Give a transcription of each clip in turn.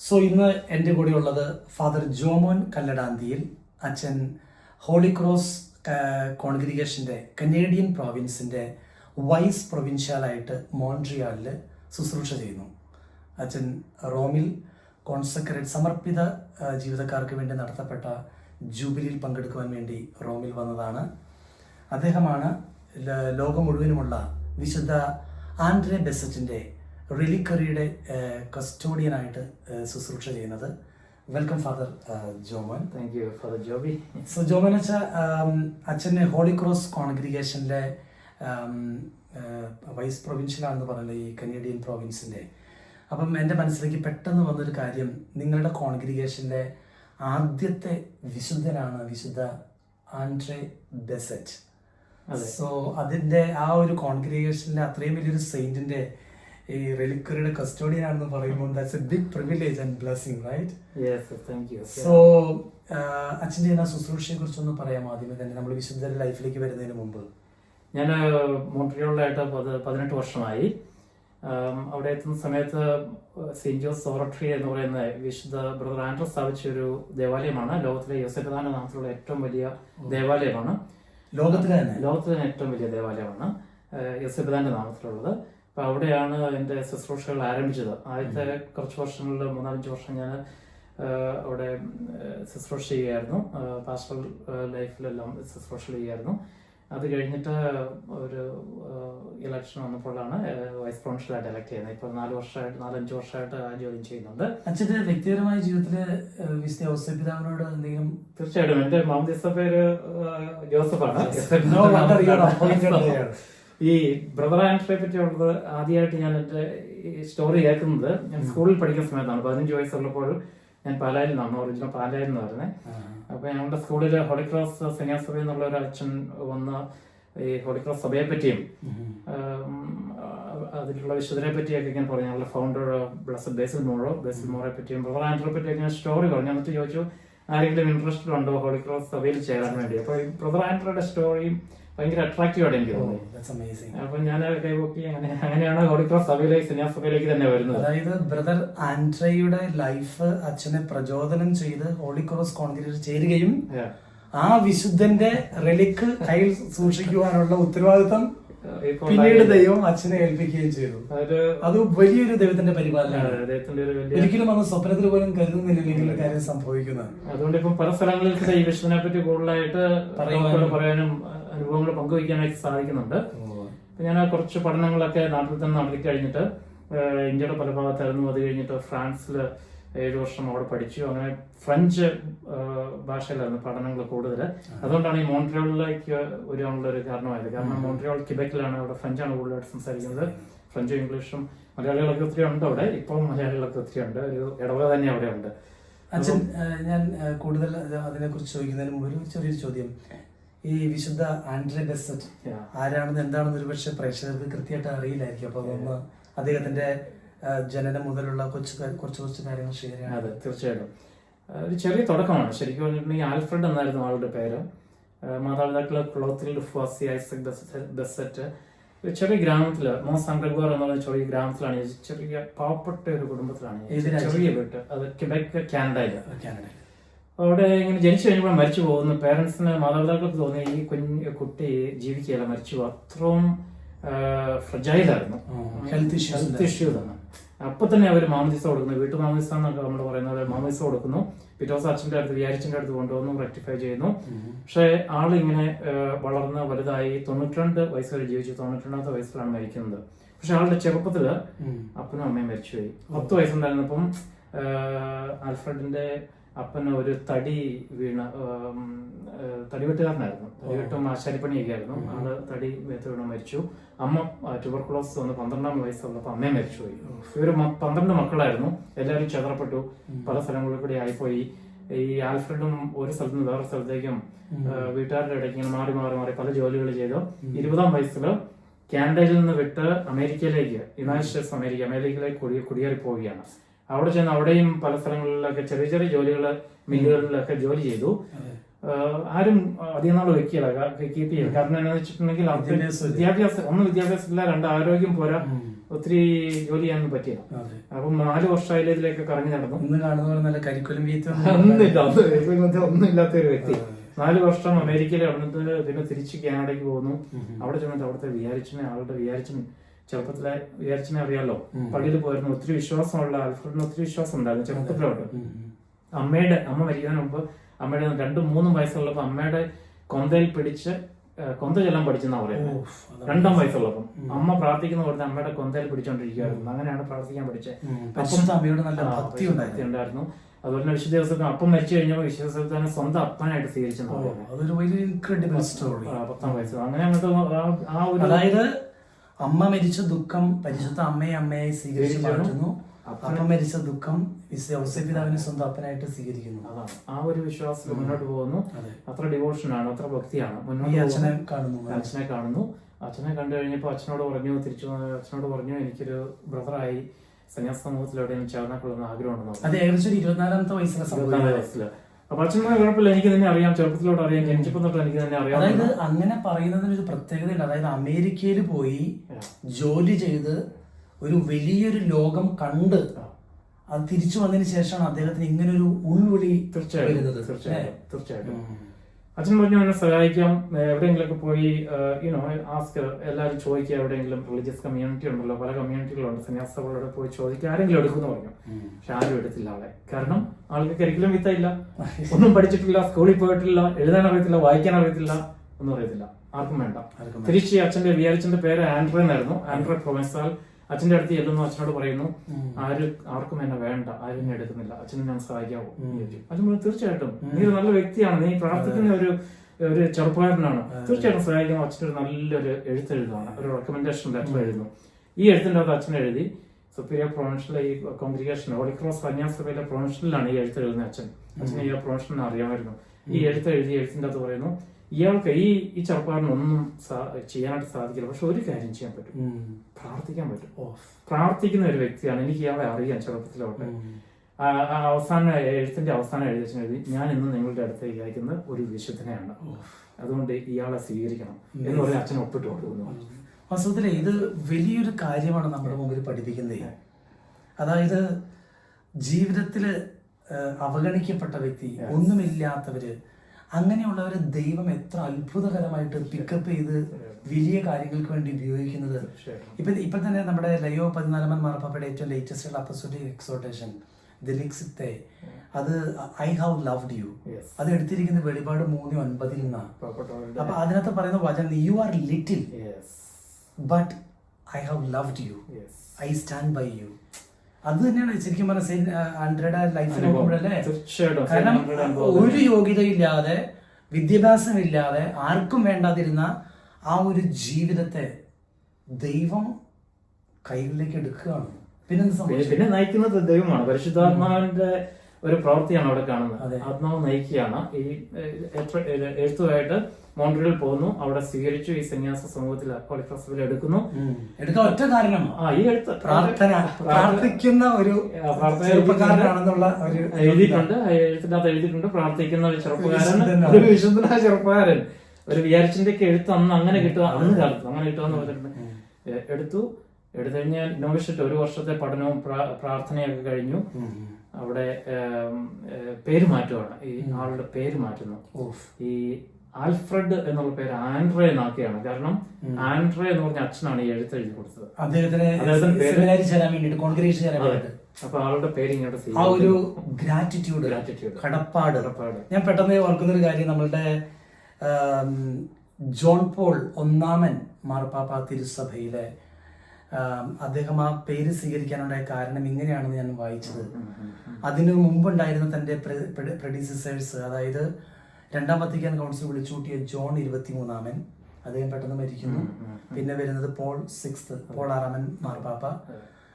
So ഇന്ന് എന്റെ കൂടെ ഉള്ളത് ഫാദർ ജോമോൻ കല്ലടാന്തിയിൽ അച്ഛൻ ഹോളി ക്രോസ് കോൺഗ്രിഗേഷന്റെ കനേഡിയൻ പ്രോവിൻസിന്റെ വൈസ് പ്രൊവിൻഷ്യലായിട്ട് മോൺട്രിയാലിൽ ശുശ്രൂഷ ചെയ്യുന്നു. അച്ഛൻ റോമിൽ കോൺസെക്രേറ്റ് സമർപ്പിത ജീവിതക്കാർക്ക് വേണ്ടി നടത്തപ്പെട്ട ജൂബിലിയിൽ പങ്കെടുക്കുവാൻ വേണ്ടി റോമിൽ വന്നതാണ്. അദ്ദേഹമാണ് ലോകം മുഴുവനുമുള്ള വിശുദ്ധ ആൻഡ്രെ ബെസറ്റിന്റെ റിലിക്കറിയുടെ കസ്റ്റോഡിയനായിട്ട് ശുശ്രൂഷ ചെയ്യുന്നത്. Welcome father Joman. Thank you father Joby so Joman അച്ഛ അച്ഛന്റെ ഹോളി ക്രോസ് കോൺഗ്രിഗേഷനിലെ വൈസ് പ്രൊവിൻഷ്യലാണെന്ന് പറയുന്നത് ഈ കനേഡിയൻ പ്രോവിൻസിന്റെ അപ്പം എന്റെ മനസ്സിലേക്ക് പെട്ടെന്ന് വന്നൊരു കാര്യം. നിങ്ങളുടെ കോൺഗ്രിഗേഷന്റെ ആദ്യത്തെ വിശുദ്ധനാണ് വിശുദ്ധ ആൻഡ്രേ ബെസറ്റ്. സോ അതിന്റെ ആ ഒരു കോൺഗ്രിഗേഷനിലെ അത്രയും വലിയൊരു സെയിന്റിന്റെ ഈ റെലിക്വറിയുടെ കസ്റ്റോഡിയൻ ആണെന്ന് പറയുമ്പോൾ that's a big privilege and blessing right thank you so അച്ഛന്റെ ആ ശുശ്രൂഷയെ കുറിച്ചൊന്ന് പറയാം ആദ്യമേ തന്നെ നമ്മൾ വിശുദ്ധരുടെ ലൈഫിലേക്ക് വരുന്നതിന് മുമ്പ്. ഞാൻ മോൺട്രിയോളിലായിട്ട് പത് പതിനെട്ട് വർഷമായി. അവിടെ എത്തുന്ന സമയത്ത് സെന്റ് ജോസ് സോറട്രി എന്ന് പറയുന്ന വിശുദ്ധ ബ്രദർ ആൻഡ്രോ സ്ഥാപിച്ച ഒരു ദേവാലയമാണ്. ലോകത്തിലെ യോസപ്രധാന നാമത്തിലുള്ള ഏറ്റവും വലിയ ദേവാലയമാണ്. ലോകത്തിലെ തന്നെ? ലോകത്തിലെ തന്നെ ഏറ്റവും വലിയ ദേവാലയമാണ് യോസപ്രധാന്റെ നാമത്തിലുള്ളത്. അപ്പൊ അവിടെയാണ് എന്റെ ശുശ്രൂഷകൾ ആരംഭിച്ചത്. ആദ്യത്തെ കുറച്ച് വർഷങ്ങളിൽ മൂന്നാലഞ്ച് വർഷം ഞാൻ അവിടെ ശുശ്രൂഷ ചെയ്യുമായിരുന്നു പാസ്റ്റർ ലൈഫിലെല്ലാം ശുശ്രൂഷ ചെയ്യുമായിരുന്നു അത് കഴിഞ്ഞിട്ട് ഒരു ഇലക്ഷൻ വന്നപ്പോഴാണ് വൈസ് പ്രൊവിൻഷ്യലായിട്ട് എലക്ട് ചെയ്യുന്നത്. ഇപ്പോൾ നാല് വർഷമായിട്ട് നാലഞ്ച് വർഷമായിട്ട് ജോലി ചെയ്യുന്നുണ്ട്. അച്ഛന്റെ വ്യക്തിപരമായ ജീവിതത്തിൽ ഔസപിതാവിനോട് എന്തെങ്കിലും തീർച്ചയായിട്ടും. എന്റെ മാമദിസ പേര് ഏഹ്, ജോസഫാണ്. ഈ ബ്രദർ ആൻഡ്രയെ പറ്റിയുള്ളത് ആദ്യമായിട്ട് ഞാൻ എന്റെ സ്റ്റോറി കേൾക്കുന്നത് ഞാൻ സ്കൂളിൽ പഠിക്കുന്ന സമയത്താണ്. പതിനഞ്ച് വയസ്സുള്ളപ്പോൾ ഞാൻ പാലായിൽ നിന്നാണ്. ഒറിജിനൽ പാലായിൽ നിന്ന് വരുന്നത് അപ്പൊ ഞങ്ങളുടെ സ്കൂളിൽ ഹോളിക്രോസ് സഭ എന്നുള്ള ഒരു അച്ഛൻ വന്ന ഈ ഹോളിക്രോസ് സഭയെ പറ്റിയും അതിലുള്ള വിശുദ്ധരെ പറ്റിയൊക്കെ ഇങ്ങനെ പറഞ്ഞു. ഞങ്ങളുടെ ഫൗണ്ടർ ബ്ലസ് ബേസിൽ മോറോ ബേസിൽ മോറെ പറ്റിയും ബ്രദർ ആൻഡ്രയെ പറ്റിയൊക്കെ ഞാൻ സ്റ്റോറി പറഞ്ഞു. എന്നിട്ട് ചോദിച്ചു ആരെങ്കിലും ഇൻട്രസ്റ്റഡ് ഉണ്ടോ ഹോളിക്രോസ് സഭയിൽ ചേരാൻ വേണ്ടി? അപ്പൊ ഈ ബ്രദർ ആൻഡ്രയുടെ സ്റ്റോറിയും ഭയങ്കര അട്രാക്റ്റീവ് ആണ് എനിക്ക് തോന്നി. ദാറ്റ്സ് അമേസിംഗ് അപ്പൊ ഞാൻ കൈപോക്കി അങ്ങനെ അങ്ങനെയാണ് ഹോളിക്രോസ് സഭയിലേക്ക് സിനിമാസഭയിലേക്ക് തന്നെ വരുന്നത്. അതായത് ബ്രദർ ആൻഡ്രയുടെ ലൈഫ് അച്ഛനെ പ്രചോദനം ചെയ്ത് ഹോളി ക്രോസ് കോൺഗ്രീറ്റ് ചേരുകയും ആ വിശുദ്ധന്റെ റെലിക്ക് കയ്യിൽ സൂക്ഷിക്കുവാനുള്ള ഉത്തരവാദിത്തം പിന്നീട് ദൈവം അച്ഛനെ ഏൽപ്പിക്കുകയും ചെയ്തു. അത് വലിയൊരു ദൈവത്തിന്റെ പരിപാലനമാണ്. ഒരിക്കലും അന്ന് സ്വപ്നത്തിൽ പോലും കരുതുന്നില്ലെങ്കിൽ കാര്യം സംഭവിക്കുന്നത്. അതുകൊണ്ട് ഇപ്പൊ പല സ്ഥലങ്ങളിൽ ഈ വിഷയത്തിനെ പറ്റി കൂടുതലായിട്ട്. പറയാനും അനുഭവങ്ങൾ പങ്കുവയ്ക്കാനായിട്ട് സാധിക്കുന്നുണ്ട്. ഞാൻ കുറച്ച് പഠനങ്ങളൊക്കെ നാട്ടിൽ തന്നെ നടത്തി കഴിഞ്ഞിട്ട് ഇന്ത്യയുടെ പല ഭാഗത്തായിരുന്നു. അത് കഴിഞ്ഞിട്ട് ഫ്രാൻസിൽ ഏഴ് വർഷം അവിടെ പഠിച്ചു. അങ്ങനെ ഫ്രഞ്ച് ഭാഷയിലായിരുന്നു പഠനങ്ങൾ കൂടുതൽ അതുകൊണ്ടാണ് ഈ മോൺട്രിയോളിലേക്ക് വരാനുള്ള ഒരു കാരണമായത്. കാരണം മോൺട്രിയോൾ കിബക്കിലാണ് അവിടെ ഫ്രഞ്ചാണ് കൂടുതലായിട്ട് സംസാരിക്കുന്നത്. ഫ്രഞ്ചും ഇംഗ്ലീഷും മലയാളികളൊക്കെ ഒത്തിരി ഉണ്ട് അവിടെ. ഇപ്പം മലയാളികളൊക്കെ ഒത്തിരി ഉണ്ട്. ഒരു ഇടവക തന്നെ അവിടെ ഉണ്ട്. അച്ഛൻ ഞാൻ കൂടുതൽ അതിനെ കുറിച്ച് ചോദിക്കുന്നതിന് മുമ്പ് ഒരു ചെറിയൊരു ചോദ്യം. ഈ വിശുദ്ധ ആൻഡ്രി ബെസറ്റ് ആരാണെന്ന് എന്താണെന്ന് ഒരുപക്ഷെ പ്രേക്ഷകർക്ക് കൃത്യമായിട്ട് അറിയില്ലായിരിക്കും. അപ്പൊ അതൊന്ന് അദ്ദേഹത്തിന്റെ ജനനം മുതലുള്ള കൊച്ചു കുറച്ച് കുറച്ച് കാര്യങ്ങൾ ഷെയർ ചെയ്യണം. അതെ തീർച്ചയായിട്ടും. ഒരു ചെറിയ തുടക്കമാണ്. ശരിക്കും പറഞ്ഞിട്ടുണ്ടെങ്കിൽ ആൽഫ്രഡ് എന്നായിരുന്നു ആളുടെ പേര്. മാതാപിതാക്കളെ കുളത്തിൽ ക്ലോത്തിൽ ഫാസി ഐസക് ബെസറ്റ്- ഒരു ചെറിയ ഗ്രാമത്തിൽ മോസ് അങ്കൽഗോർ പറയുന്ന ചെറിയ ഗ്രാമത്തിലാണ്. ചെറിയ പാവപ്പെട്ട ഒരു കുടുംബത്തിലാണ്? ചെറിയ വീട്ട്. അത് കിബക് കാനഡയിൽ. കാനഡയിൽ അവിടെ ഇങ്ങനെ ജനിച്ചു കഴിഞ്ഞപ്പോൾ മരിച്ചു പോകുന്നു പേരൻസിന് മാതാപിതാക്കൾക്ക് തോന്നി ഈ കുഞ്ഞ് കുട്ടി ജീവിക്കുകയല്ല മരിച്ചു. അത്രയും ഫ്രജൈലായിരുന്നു ഹെൽത്ത് ഇഷ്യൂസ് ഹെൽത്ത് ഇഷ്യൂ തന്നെ അപ്പൊ തന്നെ അവർ മാമദിസ കൊടുക്കുന്നു. വീട്ടു മാമദിസ എന്നൊക്കെ നമ്മൾ പറയുന്നത് മാമദിസ കൊടുക്കുന്നു. പിറ്റോസ് അച്ഛന്റെ അച്ഛന്റെ അടുത്ത് വിചാരിച്ചിന്റെ അടുത്ത് കൊണ്ടുവന്നു റെക്ടിഫൈ ചെയ്യുന്നു. പക്ഷേ ആൾ ഇങ്ങനെ വളർന്ന് വലുതായി തൊണ്ണൂറ്റിരണ്ട് വയസ്സ് വരെ ജീവിച്ചു. തൊണ്ണൂറ്റിരണ്ടാമത്തെ വയസ്സിലാണ് മരിക്കുന്നത്. പക്ഷെ ആളുടെ ചെറുപ്പത്തിൽ അപ്പനും അമ്മയും മരിച്ചുപോയി. പത്ത് വയസ്സുണ്ടായിരുന്നപ്പം ആൽഫ്രഡിന്റെ അപ്പന് ഒരു തടി വീണ തടി വെട്ടുകാരനായിരുന്നു തടിവെട്ടുകാരനായിരുന്നു. തടിവെട്ടും ആശാരിപ്പണി ആയിരുന്നു ആൾ തടി മേത്ത് വീണ് മരിച്ചു. അമ്മ ട്യൂബർക്കുലോസ് വന്ന് പന്ത്രണ്ടാം വയസ്സുള്ളപ്പോൾ അമ്മയും മരിച്ചുപോയി ഇവർ മ- പന്ത്രണ്ട് മക്കളായിരുന്നു. എല്ലാവരും ചെതറപ്പെട്ടു. പല സ്ഥലങ്ങളിൽ കൂടി ആയിപ്പോയി. ഈ ആൽഫ്രഡും ഒരു സ്ഥലത്ത് നിന്ന് വേറെ സ്ഥലത്തേക്കും വീട്ടുകാരുടെ ഇടയ്ക്ക് ഇങ്ങനെ മാറി മാറി മാറി പല ജോലികൾ ചെയ്തു. ഇരുപതാം വയസ്സിൽ കാനഡയിൽ നിന്ന് വിട്ട് അമേരിക്കയിലേക്ക് യുണൈറ്റഡ് സ്റ്റേറ്റ്സ് അമേരിക്ക അമേരിക്കയിലേക്ക് കുടി കുടിയേറി പോവുകയാണ് അവിടെ ചെന്ന് അവിടെയും പല സ്ഥലങ്ങളിലൊക്കെ ചെറിയ ചെറിയ ജോലികൾ മില്ലുകളിലൊക്കെ ജോലി ചെയ്തു. ആരും അധികം നാൾ വെക്കില്ല കീപ്പ് ചെയ്യും കാരണം എന്താണെന്ന് വെച്ചിട്ടുണ്ടെങ്കിൽ വിദ്യാഭ്യാസം ഒന്ന് വിദ്യാഭ്യാസം ഇല്ല രണ്ട് ആരോഗ്യം പോരാ. ഒത്തിരി ജോലി ചെയ്യാനൊന്നും പറ്റിയില്ല. അപ്പം നാല് വർഷമായാലും ഇതിലേക്ക് കറങ്ങി നടന്നു. ഇന്ന് കാണുന്ന പോലെ നല്ല കരിക്കുലം ഒന്നുമില്ല ഒന്നും ഇല്ലാത്ത ഒരു വ്യക്തി. നാല് വർഷം അമേരിക്കയിൽ നടന്നിട്ട് പിന്നെ തിരിച്ച് കാനഡയ്ക്ക് പോകുന്നു. അവിടെ ചെന്നിട്ട് അവിടുത്തെ വിചാരിച്ചു ആളുടെ വിചാരിച്ചൻ ചെറുപ്പത്തിലെ വിചാരിച്ചിനെ അറിയാലോ. പള്ളിയിൽ പോയിരുന്നു. ഒത്തിരി വിശ്വാസമുള്ള ആൽഫ്രഡിന് ഒത്തിരി വിശ്വാസം ഉണ്ടായിരുന്നു. ചെറുപ്പത്തിലോട്ട്. അമ്മയുടെ അമ്മ മരിക്കുന്നതിന് മുമ്പ് അമ്മയുടെ രണ്ടും മൂന്നും വയസ്സുള്ളപ്പോൾ അമ്മയുടെ കൊന്തയിൽ പിടിച്ച് കൊന്ത ചെല്ലാൻ പഠിച്ചെന്നാ പറയുന്നത് രണ്ടാം വയസ്സുള്ളപ്പം. അമ്മ പ്രാർത്ഥിക്കുന്ന പോലെ അമ്മയുടെ കൊന്തയിൽ പിടിച്ചോണ്ടിരിക്കുകയായിരുന്നു അങ്ങനെയാണ് പ്രാർത്ഥിക്കാൻ പഠിച്ചത് അമ്മയുടെ നല്ല ഭക്തി ഉണ്ടായിരുന്നു. അതുപോലെ തന്നെ വിശുദ്ധ ദിവസത്തിന് അപ്പം മരിച്ചു കഴിഞ്ഞപ്പോൾ വിശുദ്ധ ദിവസത്തിന് സ്വന്തം അപ്പനായിട്ട് സ്വീകരിച്ചു പത്താം വയസ്സ്. അങ്ങനെ അങ്ങോട്ട് ആ- ആ ഒരു അതായത് അമ്മ മരിച്ച ദുഃഖം പരിശുദ്ധ അമ്മയെ അമ്മയായി സ്വീകരിച്ച്. മാറ്റുന്നു അപ്പം മരിച്ച ദുഃഖം പിതാവിനെ സ്വന്തം അപ്പനായിട്ട് സ്വീകരിക്കുന്നു. അതാണ്. ആ ഒരു വിശ്വാസത്തിൽ മുന്നോട്ട് പോകുന്നു. അത്ര ഡിവോഷനാണ് അത്ര ഭക്തിയാണ്. മുന്നോട്ട് അച്ഛനെ കാണുന്നു. അച്ഛനെ കാണുന്നു. അച്ഛനെ കണ്ടു കഴിഞ്ഞപ്പോൾ അച്ഛനോട് പറഞ്ഞു തിരിച്ചു അച്ഛനോട് പറഞ്ഞു എനിക്കൊരു ബ്രദറായി സന്യാസ സമൂഹത്തിൽ എവിടെയും കൊള്ളുന്ന ആഗ്രഹമുണ്ടെന്ന് അതെ ഏകദേശം ഇരുപത്തിനാലാമത്തെ വയസ്സിലെ വയസ്സിൽ. അപ്പൊ അച്ഛൻ കുഴപ്പമില്ല എനിക്ക് തന്നെ അറിയാം ചെറുപ്പത്തിലോട്ട് അറിയാം ജനിച്ചപ്പോൾ തൊട്ട് എനിക്ക് തന്നെ അറിയാം. അതായത് അങ്ങനെ പറയുന്നതിന് ഒരു പ്രത്യേകതയുണ്ട്. അതായത് അമേരിക്കയിൽ പോയി ജോലി ചെയ്ത് ഒരു വലിയൊരു ലോകം കണ്ട് അത് തിരിച്ചു വന്നതിന് ശേഷമാണ് അദ്ദേഹത്തിന് ഇങ്ങനെ ഒരു ഉൾവിളി തീർച്ചയായിട്ടും തീർച്ചയായും തീർച്ചയായിട്ടും. അച്ഛൻ പറഞ്ഞു എന്നെ സഹായിക്കാം. എവിടെയെങ്കിലൊക്കെ പോയി യുനോ ആസ്ക് എല്ലാവരും ചോദിക്കുക എവിടെയെങ്കിലും റിലീജിയസ് കമ്മ്യൂണിറ്റി ഉണ്ടല്ലോ പല കമ്മ്യൂണിറ്റികളുണ്ട് സന്യാസികളോട് പോയി ചോദിക്കുക ആരെങ്കിലും എടുക്കുമെന്ന് പറഞ്ഞു. പക്ഷെ ആരും എടുത്തില്ല ആളെ. കാരണം ആൾക്ക് കരിക്കുലം വിത്തയില്ല ഒന്നും പഠിച്ചിട്ടില്ല സ്കൂളിൽ പോയിട്ടില്ല എഴുതാൻ അറിയത്തില്ല വായിക്കാൻ അറിയത്തില്ല ഒന്നും അറിയത്തില്ല. ആർക്കും വേണ്ട. തിരിച്ച് അച്ഛന്റെ വിചാരിച്ചന്റെ പേര് ആൻഡ്രോ എന്നായിരുന്നു. ആൻഡ്രോ പ്രൊഫസർ അച്ഛന്റെ അടുത്ത് ചെല്ലുന്നു അച്ഛനോട് പറയുന്നു. ആര് ആർക്കും എന്നെ വേണ്ട ആരും എന്നെ എടുക്കുന്നില്ല അച്ഛനെ ഞാൻ സഹായിക്കാവോ അച്ഛൻ പറഞ്ഞു തീർച്ചയായിട്ടും. നീ ഒരു നല്ല വ്യക്തിയാണ് നീ പ്രാർത്ഥിക്കുന്ന ഒരു ഒരു ചെറുപ്പക്കാരനാണ്. തീർച്ചയായിട്ടും സഹായിക്കാം അച്ഛൻ ഒരു നല്ലൊരു എഴുത്തെഴുതാണ് ഒരു റെക്കമെൻഡേഷൻ ലെറ്റർ എഴുതുന്നു. ഈ എഴുത്തിന്റെ അത് അച്ഛൻ എഴുതി സുപ്രിയ പ്രൊഫഷണൽ ഈ കോൺഗ്രിഗേഷൻ ഹോളിക്രോസ് കന്യാസഭയിലെ പ്രൊവിൻഷ്യനിലാണ് ഈ എഴുത്ത് എഴുതുന്നത് അച്ഛൻ. അച്ഛനെ ഈ പ്രൊവിൻഷ്യലിനെ അറിയാമായിരുന്നു. ഈ എഴുത്ത് എഴുതി എഴുത്തിന്റെ അത് പറയുന്നു ഇയാൾക്ക് ഈ ഈ ചെറുപ്പക്കാരനൊന്നും ചെയ്യാനായിട്ട് സാധിക്കില്ല. പക്ഷെ ഒരു കാര്യം ചെയ്യാൻ പറ്റും. പ്രാർത്ഥിക്കാൻ പറ്റും. പ്രാർത്ഥിക്കുന്ന ഒരു വ്യക്തിയാണ് എനിക്ക് ഇയാളെ അറിയാം ചെറുപ്പത്തിലോട്ട്. അവസാന എഴുത്തിന്റെ അവസാനം എഴുതി എഴുതി ഞാൻ ഇന്ന് നിങ്ങളുടെ അടുത്തേക്ക് അയക്കുന്ന ഒരു വിശുദ്ധനെയാണ്. അതുകൊണ്ട് ഇയാളെ സ്വീകരിക്കണം എന്ന് പറഞ്ഞ അച്ഛൻ ഒപ്പിട്ട് കൊടുക്കുന്നു. വാസ്തവത്തിൽ ഇത് വലിയൊരു കാര്യമാണ് നമ്മുടെ മുമ്പിൽ പഠിപ്പിക്കുന്നത് അതായത് ജീവിതത്തിൽ അവഗണിക്കപ്പെട്ട വ്യക്തി ഒന്നുമില്ലാത്തവര് അങ്ങനെയുള്ളവരെ ദൈവം എത്ര അത്ഭുതകരമായിട്ട് പിക്കപ്പ് ചെയ്ത് വലിയ കാര്യങ്ങൾക്ക് വേണ്ടി ഉപയോഗിക്കുന്നത്. ഇപ്പൊ ഇപ്പൊ തന്നെ നമ്മുടെ ലയോ പതിനാലാമൻ മാർപ്പാപ്പയുടെ ഏറ്റവും ലേറ്റസ്റ്റ് അപ്പസോഡി എക്സോട്ടേഷൻ ദിലിക്സിത്തെ അത് ഐ ഹാവ് ലവ്ഡ് യു അത് എടുത്തിരിക്കുന്നത് വെളിപാട് മൂന്ന് ഒൻപതിൽ നിന്നാണ് അപ്പൊ അതിനകത്ത് പറയുന്ന വചനം you are little but I have loved you I stand by you അത് തന്നെയാണ് ശരിക്കും പറഞ്ഞ സെയിന്റ് ആൻഡ്രയുടെ ലൈഫ് അനുഭവം. നോക്കുമ്പോഴല്ലേ? തീർച്ചയായിട്ടും. കാരണം സെയിന്റ് ആൻഡ്രയുടെ അനുഭവം ഒരു യോഗ്യതയില്ലാതെ വിദ്യാഭ്യാസമില്ലാതെ ആർക്കും വേണ്ടാതിരുന്ന ആ ഒരു ജീവിതത്തെ ദൈവം കൈകളിലേക്ക് എടുക്കുകയാണ്. പിന്നെ പിന്നെ നയിക്കുന്നത് ദൈവമാണ്. പരിശുദ്ധാത്മാവിന്റെ ഒരു പ്രവൃത്തിയാണ് അവിടെ കാണുന്നത്. ആത്മാവ് നയിക്കുകയാണ്. ഈ എഴുത്തുമായിട്ട് മോൺട്രിയിൽ പോകുന്നു. അവിടെ സ്വീകരിച്ചു. ഈ സന്യാസ സമൂഹത്തിൽ ഹോളിക്രോസിൽ എടുക്കുന്നു. എടുത്ത എടുക്കാൻ ഒറ്റ കാരണം ആ ഈ എഴുത്ത് പ്രാർത്ഥന പ്രാർത്ഥിക്കുന്ന ഒരു ചെറുപ്പക്കാരനാണെന്നുള്ള ഒരു എഴുതിയിട്ടുണ്ട്. അകത്ത് എഴുതിയിട്ടുണ്ട്. പ്രാർത്ഥിക്കുന്ന ഒരു ചെറുപ്പക്കാരൻ. ഒരു വിശുദ്ധനായ ചെറുപ്പക്കാരൻ. ഒരു വിചാരിച്ചിന്റെ ഒക്കെ എഴുത്ത് അന്ന് അങ്ങനെ കിട്ടുക അന്ന് കാലത്ത് അങ്ങനെ കിട്ടുക പറഞ്ഞിട്ടുണ്ട്. എടുത്തു. എടുത്തു കഴിഞ്ഞാൽ ഇന്നോവേഷറ്റ് ഒരു വർഷത്തെ പഠനവും പ്രാർത്ഥനയൊക്കെ കഴിഞ്ഞു. അവിടെ പേര് മാറ്റുവാണ്. ഈ ആളുടെ പേര് മാറ്റുന്നു. ഈ ആൽഫ്രഡ് എന്നുള്ള പേര് ആൻഡ്രേ എന്നാക്കിയാണ്. കാരണം ആൻഡ്രേ എന്ന് പറഞ്ഞ അച്ഛനാണ് ഈ എഴുത്ത് എഴുതി കൊടുത്തത്. അദ്ദേഹത്തിന് കോൺഗ്രേഷൻ അപ്പൊ ആളുടെ പേര് ഇങ്ങോട്ട് ആ ഒരു ഗ്രാറ്റിറ്റ്യൂഡ് Gratitude. കടപ്പാട്. കടപ്പാട്. ഞാൻ പെട്ടെന്ന് ഓർക്കുന്ന ഒരു കാര്യം നമ്മളുടെ ജോൺ പോൾ ഒന്നാമൻ മാർപ്പാപ്പ തിരുസഭയിലെ അദ്ദേഹം ആ പേര് സ്വീകരിക്കാനുണ്ടായ കാരണം ഇങ്ങനെയാണെന്ന് ഞാൻ വായിച്ചത്. അതിനു മുമ്പുണ്ടായിരുന്ന തന്റെ പ്രൊഡ്യൂസേഴ്സ് അതായത് രണ്ടാം വത്തിക്കാൻ കൗൺസിൽ വിളിച്ചുകൂട്ടിയ ജോൺ ഇരുപത്തിമൂന്നാമൻ. അദ്ദേഹം പെട്ടെന്ന് മരിക്കുന്നു. പിന്നെ വരുന്നത് പോൾ സിക്സ് പോൾ ആറാമൻ മാർപ്പാപ്പ.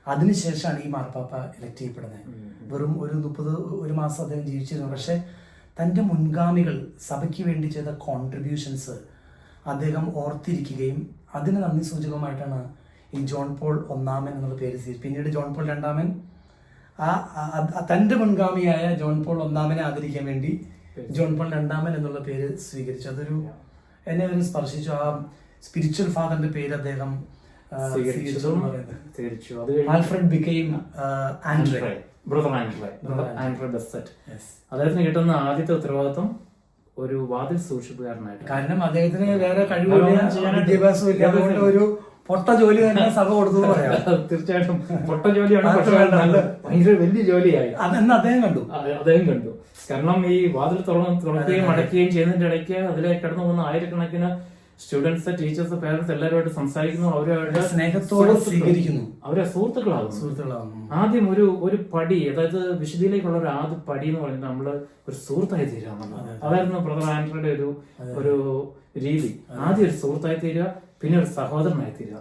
അതിനുശേഷമാണ് ഈ മാർപ്പാപ്പ ഇലക്ട് ചെയ്യപ്പെടുന്നത്. വെറും ഒരു മുപ്പത് ഒരു മാസം അദ്ദേഹം ജീവിച്ചിരുന്നു. പക്ഷെ തന്റെ മുൻഗാമികൾ സഭയ്ക്ക് വേണ്ടി ചെയ്ത കോൺട്രിബ്യൂഷൻസ് അദ്ദേഹം ഓർത്തിരിക്കുകയും അതിന് നന്ദി സൂചകമായിട്ടാണ് ഈ ജോൺ പോൾ ഒന്നാമൻ എന്നുള്ള പേര് പിന്നീട് ജോൺ പോൾ രണ്ടാമൻ. ആ തന്റെ മുൻഗാമിയായ ജോൺ പോൾ ഒന്നാമനെ ആദരിക്കാൻ വേണ്ടി ജോൺ പോൾ രണ്ടാമൻ എന്നുള്ള പേര് സ്വീകരിച്ചു. അതൊരു എന്നെ ഒരു സ്പർശിച്ചു. ആ സ്പിരിച്വൽ ഫാദറിന്റെ പേര് അദ്ദേഹം സ്വീകരിച്ചു. Alfred became Andre brother Andre brother Andre Bessette Yes. അദ്ദേഹത്തിന് കിട്ടുന്ന ആദ്യത്തെ ഉത്തരവാദിത്വം ഒരു വാതിൽ സൂക്ഷിപ്പുകാരനായിട്ട്. കാരണം അദ്ദേഹത്തിന് വേറെ കഴിവില്ല ഇല്ല. അതുകൊണ്ട് ഒരു പൊട്ട ജോലി തന്നെ സഭ കൊടുത്തു പറയാം. തീർച്ചയായിട്ടും. പൊട്ട ജോലിയാണ് ഭയങ്കര വലിയ ജോലിയായി. അതെന്ന് അദ്ദേഹം കണ്ടു. അദ്ദേഹം കണ്ടു. കാരണം ഈ വാതിൽ തുറന്ന് തുറക്കുകയും അടയ്ക്കുകയും ചെയ്യുന്നതിന്റെ ഇടയ്ക്ക് അതിലെ കടന്നു പോകുന്ന ആയിരക്കണക്കിന് സ്റ്റുഡൻസ് ടീച്ചേഴ്സ് പേരൻസ് എല്ലാവരുമായിട്ട് സംസാരിക്കുന്നു അവരുമായിട്ട് സ്നേഹത്തോടെ സ്വീകരിക്കുന്നു. അവരെ സുഹൃത്തുക്കളാകുന്നു. സുഹൃത്തുക്കളാകുന്നു. ആദ്യം ഒരു ഒരു പടി അതായത് വിശുദ്ധിയിലേക്കുള്ള ഒരു ആദ്യ പടി എന്ന് പറയുന്നത് നമ്മൾ ഒരു സുഹൃത്തായി തീരുക അതായിരുന്നു ബ്രദർ ആൻഡ്രയുടെ ഒരു ഒരു രീതി. ആദ്യം ഒരു സുഹൃത്തായി തീരുക പിന്നെ ഒരു സഹോദരനായി തീരുക.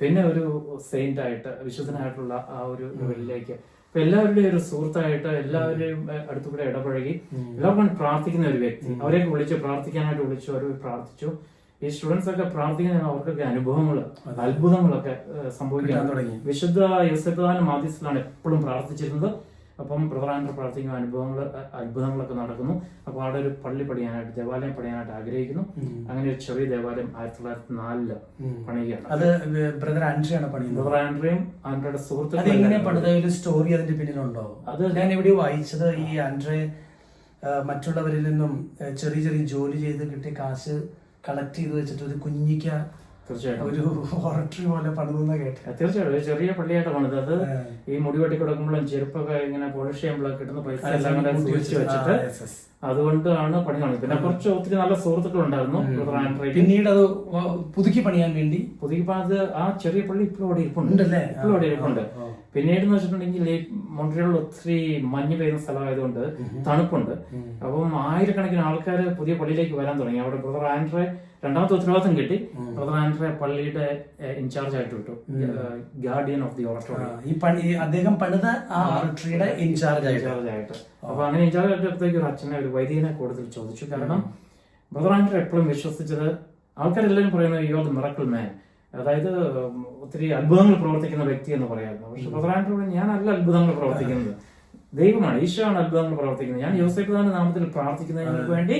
പിന്നെ ഒരു സെയിന്റ് ആയിട്ട് വിശുദ്ധനായിട്ടുള്ള ആ ഒരു ലെവലിലേക്ക് അപ്പൊ എല്ലാവരുടെയും ഒരു സുഹൃത്തായിട്ട് എല്ലാവരുടെയും അടുത്തുകൂടെ ഇടപഴകി എല്ലാവർക്കും പ്രാർത്ഥിക്കുന്ന ഒരു വ്യക്തി. അവരെയൊക്കെ വിളിച്ചു പ്രാർത്ഥിക്കാനായിട്ട് വിളിച്ചു അവർ പ്രാർത്ഥിച്ചു. ഈ സ്റ്റുഡൻസ് ഒക്കെ പ്രാർത്ഥിക്കുന്ന അവർക്കൊക്കെ അനുഭവങ്ങൾ അത്ഭുതങ്ങളൊക്കെ സംഭവിക്കാൻ തുടങ്ങി. വിശുദ്ധ യൂസഫാൻ മാധ്യസ്ഥലാണ് എപ്പോഴും പ്രാർത്ഥിച്ചിരുന്നത്. അപ്പം പ്രധാന പ്രാർത്ഥിക്കുന്ന അനുഭവങ്ങൾ അത്ഭുതങ്ങളൊക്കെ നടക്കുന്നു. അപ്പോൾ അവിടെ ഒരു പള്ളി പണിയാനായിട്ട് ദേവാലയം പണിയാനായിട്ട് ആഗ്രഹിക്കുന്നു. അങ്ങനെ ഒരു ചെറിയ ദേവാലയം ആയിരത്തി തൊള്ളായിരത്തി നാലിൽ പണിയുകയാണ്. അത് ബ്രദർ ആൻഡ്രിയാണ് പണിയുന്നത്? ബ്രദർ ആൻഡ്രിയും ആൻഡ്രയുടെ സുഹൃത്തുക്കളും സ്റ്റോറി അതിന്റെ പിന്നിലുണ്ടോ? അത് ഞാൻ ഇവിടെ വായിച്ചത് ഈ ആൻഡ്രെ മറ്റുള്ളവരിൽ നിന്നും ചെറിയ ചെറിയ ജോലി ചെയ്ത് കിട്ടിയ കാശ് കളക്ട് ചെയ്ത് വെച്ചിട്ട് ഒരു കുഞ്ഞിക്ക തീർച്ചയായിട്ടും. ഒരു ഓറട്ടറി പോലെ പണിതെന്ന് കേട്ടെ. തീർച്ചയായിട്ടും. ഒരു ചെറിയ പള്ളിയായിട്ട് പണിത് അത്. ഈ മുടി വെട്ടി കൊടുക്കുമ്പോഴും ചെരുപ്പൊക്കെ ഇങ്ങനെ പോളിഷ് ചെയ്യുമ്പോഴൊക്കെ കിട്ടുന്ന പൈസ എല്ലാം കൂടെ വെച്ചിട്ട്. അതുകൊണ്ടാണ് പണി കാണുന്നത് പിന്നെ കുറച്ച് ഒത്തിരി നല്ല സുഹൃത്തുക്കൾ ഉണ്ടായിരുന്നു. പിന്നീട് അത് പുതുക്കി പണിയാൻ വേണ്ടി? പുതുക്കി അത് ആ ചെറിയ പള്ളി ഇപ്പോഴും അവിടെ ഇരിപ്പുണ്ട്? ഇപ്പോഴും അവിടെ ഇരിപ്പുണ്ട്. പിന്നീട് എന്ന് വെച്ചിട്ടുണ്ടെങ്കിൽ ഈ മോൺട്രിയലിൽ ഒത്തിരി മഞ്ഞ് പെയ്യുന്ന സ്ഥലമായതുകൊണ്ട് തണുപ്പുണ്ട്. അപ്പം ആയിരക്കണക്കിന് ആൾക്കാർ പുതിയ പള്ളിയിലേക്ക് വരാൻ തുടങ്ങി. അവിടെ ബ്രദർ ആൻഡ്രെ രണ്ടാമത്തെ ഉത്തരവാദിത്തം കിട്ടി. ബ്രദർ ആൻഡ്രെ പള്ളിയുടെ ഇൻചാർജ് ആയിട്ട് വിട്ടു. Guardian of the oratorium. ഈ അദ്ദേഹം പണിത ആ ഓറട്ടറിയുടെ ഇൻചാർജ് ഇൻചാർജ് ആയിട്ട്. അപ്പൊ അങ്ങനെ ഇൻചാർജ് ആയിട്ടപ്പോഴത്തേക്ക് ഒരു അച്ഛനെ ഒരു വൈദികനെ കൂടുതൽ ചോദിച്ചു. കാരണം ബ്രദർ ആൻഡ്രെ എപ്പോഴും വിശ്വസിച്ചത് ആൾക്കാരെല്ലാവരും പറയുന്നത് യോ ദ മിറക്കിൾ മാൻ അതായത് ഒത്തിരി അത്ഭുതങ്ങൾ പ്രവർത്തിക്കുന്ന വ്യക്തി എന്ന് പറയായിരുന്നു പക്ഷെ പ്രധാനപ്പെട്ട ഞാനല്ല അത്ഭുതങ്ങൾ പ്രവർത്തിക്കുന്നത്. ദൈവമാണ് ഈശോയാണ് അത്ഭുതങ്ങൾ പ്രവർത്തിക്കുന്നത്. ഞാൻ യോസേഫിതാന്റെ നാമത്തിൽ പ്രാർത്ഥിക്കുന്നതിന് വേണ്ടി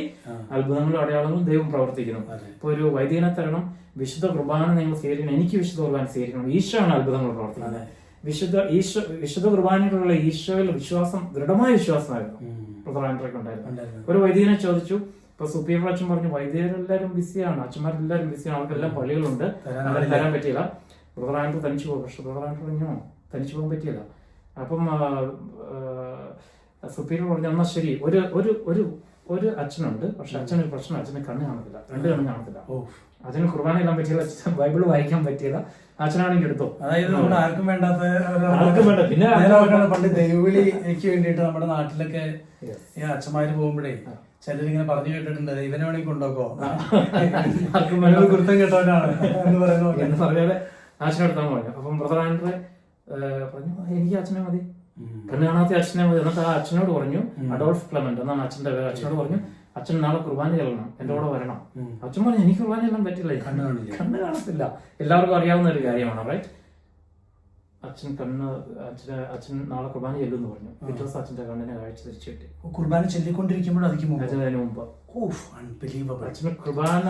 അത്ഭുതങ്ങളും അടയാളങ്ങളും ദൈവം പ്രവർത്തിക്കുന്നു. ഇപ്പൊ ഒരു വൈദികനെ തരണം വിശുദ്ധ കുർബാന നിങ്ങൾ സ്വീകരിക്കണം എനിക്ക് വിശുദ്ധ കുർബാന സ്വീകരിക്കണം. ഈശോയാണ് അത്ഭുതങ്ങൾ പ്രവർത്തിക്കുന്നത്. വിശുദ്ധ ഈശോ വിശുദ്ധ കുർബാനയിലുള്ള ഈശോയിൽ വിശ്വാസം ദൃഢമായ വിശ്വാസമായിരുന്നു പ്രധാനപ്പെട്ട ഉണ്ടായിരുന്നു. ഒരു വൈദികനെ ചോദിച്ചു ഇപ്പൊ സുപ്പീരിയർ അച്ഛൻ പറഞ്ഞു വൈദ്യരെല്ലാവരും ബിസിയാണ് അച്ഛന്മാരെല്ലാരും ബിസിയാണ് അവർക്കെല്ലാം പള്ളികളുണ്ട്. തരാൻ അങ്ങനെ തരാൻ പറ്റിയില്ല. ബ്രദർ ആൻഡ്രു തനിച്ചു പോകും പക്ഷെ ബ്രദർ ആൻഡ്രു പറഞ്ഞു തനിച്ചു പോകാൻ പറ്റിയില്ല. അപ്പം സുപ്പീരിയർ പറഞ്ഞു എന്നാ ശരി. ഒരു ഒരു ഒരു ഒരു അച്ഛനുണ്ട് പക്ഷെ അച്ഛനൊരു പ്രശ്നം അച്ഛന് കണ്ണ് കാണത്തില്ല രണ്ട് കണ്ണ് കാണത്തില്ല. ഓ. അച്ഛന് കുർബാന ഇടാൻ പറ്റിയില്ല അച്ഛൻ ബൈബിൾ വായിക്കാൻ പറ്റിയില്ല അച്ഛനാണെങ്കിൽ എടുത്തോ. അതായത് നമ്മുടെ ആർക്കും വേണ്ടാത്ത ആർക്കും വേണ്ട. പിന്നെ പണ്ട് ദൈവവിളിക്ക് വേണ്ടിയിട്ട് നമ്മുടെ നാട്ടിലൊക്കെ. ഈ അച്ഛന്മാര് പോകുമ്പോഴേ ചിലരിങ്ങനെ പറഞ്ഞു കേട്ടിട്ടുണ്ട് ഇവനെ വേണമെങ്കിൽ കൊണ്ടോക്കോ. കുരുത്തം കേട്ടവനാണ് എന്ന് പറയുന്ന പോലെ. എന്ന് പറഞ്ഞാൽ അച്ഛനെടുത്താൽ പറഞ്ഞു അപ്പം ബ്രദർ ആൻഡ്രെ പറഞ്ഞു എനിക്ക് അച്ഛനെ മതി. കണ്ണ് കാണാത്ത അച്ഛനെ എന്നിട്ട് ആ അച്ഛനോട് പറഞ്ഞു അഡോൾഫ് ക്ലമന്റ് എന്നാണ് അച്ഛന്റെ പേര്. അച്ഛനോട് പറഞ്ഞു അച്ഛൻ നാളെ കുർബാന ചെല്ലണം എന്റെ കൂടെ വരണം. അച്ഛൻ പറഞ്ഞു എനിക്ക് കുർബാന ചെല്ലാൻ പറ്റില്ല കണ്ണ് കാണത്തില്ല. എല്ലാവർക്കും അറിയാവുന്ന ഒരു കാര്യമാണ് റൈറ്റ് അച്ഛൻ കണ്ണ് അച്ഛന് അച്ഛൻ നാളെ കുർബാന ചെല്ലുമെന്ന് പറഞ്ഞു. പിറ്റേ ദിവസം അച്ഛന്റെ കണ്ണിനെ കാഴ്ച തിരിച്ചു കിട്ടി. കുർബാന ചൊല്ലിക്കൊണ്ടിരിക്കുമ്പോൾ അച്ഛൻ അതിന് മുമ്പ്. അൺബിലീവബിൾ അച്ഛന് കുർബാന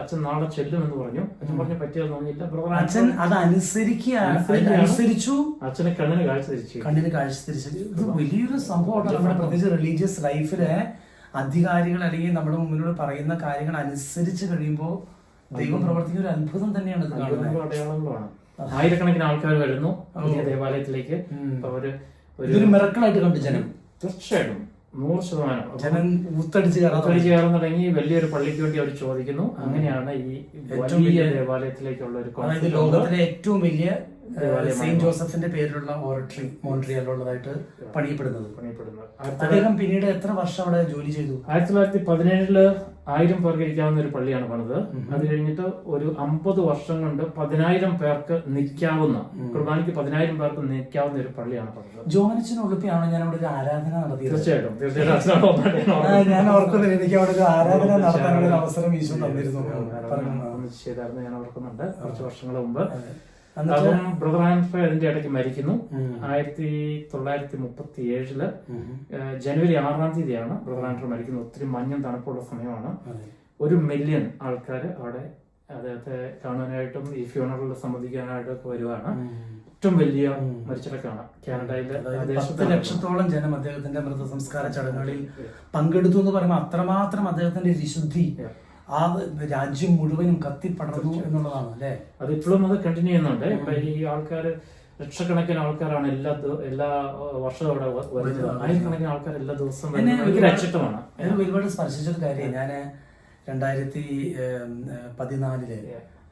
അച്ഛൻ നാളെ ചെല്ലുമെന്ന് പറഞ്ഞു. അച്ഛൻ പറഞ്ഞു പറ്റിയെന്ന് തോന്നിയില്ല. ബ്രദർ അച്ഛൻ അത് അനുസരിക്കുക അനുസരിച്ചു. അച്ഛന് കണ്ണിന് കാഴ്ച തിരിച്ചു. കിട്ടി. കണ്ണിന് കാഴ്ച തിരിച്ചത് ഇത് വലിയൊരു സംഭവമാണ് നമ്മുടെ പ്രത്യേകിച്ച് റിലീജിയസ് ലൈഫിലെ അധികാരികൾ അല്ലെങ്കിൽ നമ്മുടെ മുമ്പിലൂടെ പറയുന്ന കാര്യങ്ങൾ അനുസരിച്ച് കഴിയുമ്പോൾ ദൈവം പ്രവർത്തിക്കുന്ന ഒരു അത്ഭുതം തന്നെയാണ് ഇത് ആയിരക്കണക്കിന് ആൾക്കാർ വരുന്നു ദേവാലയത്തിലേക്ക്. അവർ ഒരു മിറക്കളായിട്ട് കണ്ടു ജനം. തീർച്ചയായിട്ടും. നൂറ് ശതമാനം ജനം ഊത്തടിച്ച് കയറാൻ കയറാൻ തുടങ്ങി. വലിയൊരു പള്ളിക്ക് വേണ്ടി അവർ ചോദിക്കുന്നു. അങ്ങനെയാണ് ഈ ഏറ്റവും വലിയ വലിയ- ദേവാലയത്തിലേക്കുള്ള ഒരു ലോകത്തിലെ ഏറ്റവും വലിയ. സെയിന്റ് ജോസഫിന്റെ പേരിലുള്ള ഓറട്ടറി മോൺട്രിയാലുള്ളതായിട്ട് പണിയപ്പെടുന്നത്. അദ്ദേഹം പിന്നീട് എത്ര വർഷം അവിടെ ജോലി ചെയ്തു? ആയിരത്തി തൊള്ളായിരത്തി പതിനേഴിൽ ആയിരം പേർക്ക് ഇരിക്കാവുന്ന ഒരു പള്ളിയാണ് പണിത്. അത് കഴിഞ്ഞിട്ട് ഒരു അമ്പത് വർഷം കൊണ്ട് പതിനായിരം പേർക്ക് നിൽക്കാവുന്ന കുർബാനയ്ക്ക് പതിനായിരം പേർക്ക് നിൽക്കാവുന്ന ഒരു പള്ളിയാണ് പണിത്. ജോനച്ചൻ ഉളുപ്പിയാണ് ഞാൻ അവിടെ ഒരു ആരാധന നടത്തി തീർച്ചയായിട്ടും ഞാൻ ഓർക്കുന്നു എനിക്ക് അവിടെ ഒരു ആരാധന നടത്താനുള്ള അവസരം ഈശോ തന്നിരുന്നു. ചെയ്തായിരുന്നു ഞാൻ ഓർക്കുന്നുണ്ട്. കുറച്ച് വർഷങ്ങൾ മുമ്പ്. അപ്പം ബ്രദർ ആൻഡ്രേ അതിന്റെ ഇടയ്ക്ക് മരിക്കുന്നു. ആയിരത്തി തൊള്ളായിരത്തി മുപ്പത്തി ഏഴിൽ ജനുവരി ആറാം തീയതിയാണ് ബ്രദർ ആൻഡ്രൂ മരിക്കുന്നത്. ഒത്തിരി മഞ്ഞും തണുപ്പുള്ള സമയമാണ്. ഒരു മില്യൺ ആൾക്കാർ അവിടെ അദ്ദേഹത്തെ കാണാനായിട്ടും ഈ ഫ്യൂണറിൽ സംബന്ധിക്കാനായിട്ടും ഒക്കെ വരുവാണ് ഏറ്റവും വലിയ. മരിച്ചിടക്കാണ് കാനഡയിലെ പത്ത് ലക്ഷത്തോളം ജനം അദ്ദേഹത്തിന്റെ മൃതസംസ്കാര ചടങ്ങുകളിൽ പങ്കെടുത്തു എന്ന് പറയുമ്പോൾ അത്രമാത്രം അദ്ദേഹത്തിന്റെ വിശുദ്ധി. ആ രാജ്യം മുഴുവനും കത്തിപ്പടർന്നു എന്നുള്ളതാണ് അല്ലേ? അതിപ്പോഴും അത് കണ്ടിന്യൂ ചെയ്യുന്നുണ്ട്. ഈ ആൾക്കാർ ലക്ഷക്കണക്കിന് ആൾക്കാരാണ് എല്ലാ എല്ലാ വർഷവും അവിടെ വരുന്നത്. ആയിരക്കണക്കിന് ആൾക്കാർ എല്ലാ ദിവസവും എന്നെ ഒരുപാട് സ്പർശിച്ച എന്നെ ഒരുപാട് സ്പർശിച്ചൊരു കാര്യം ഞാൻ രണ്ടായിരത്തി പതിനാലിൽ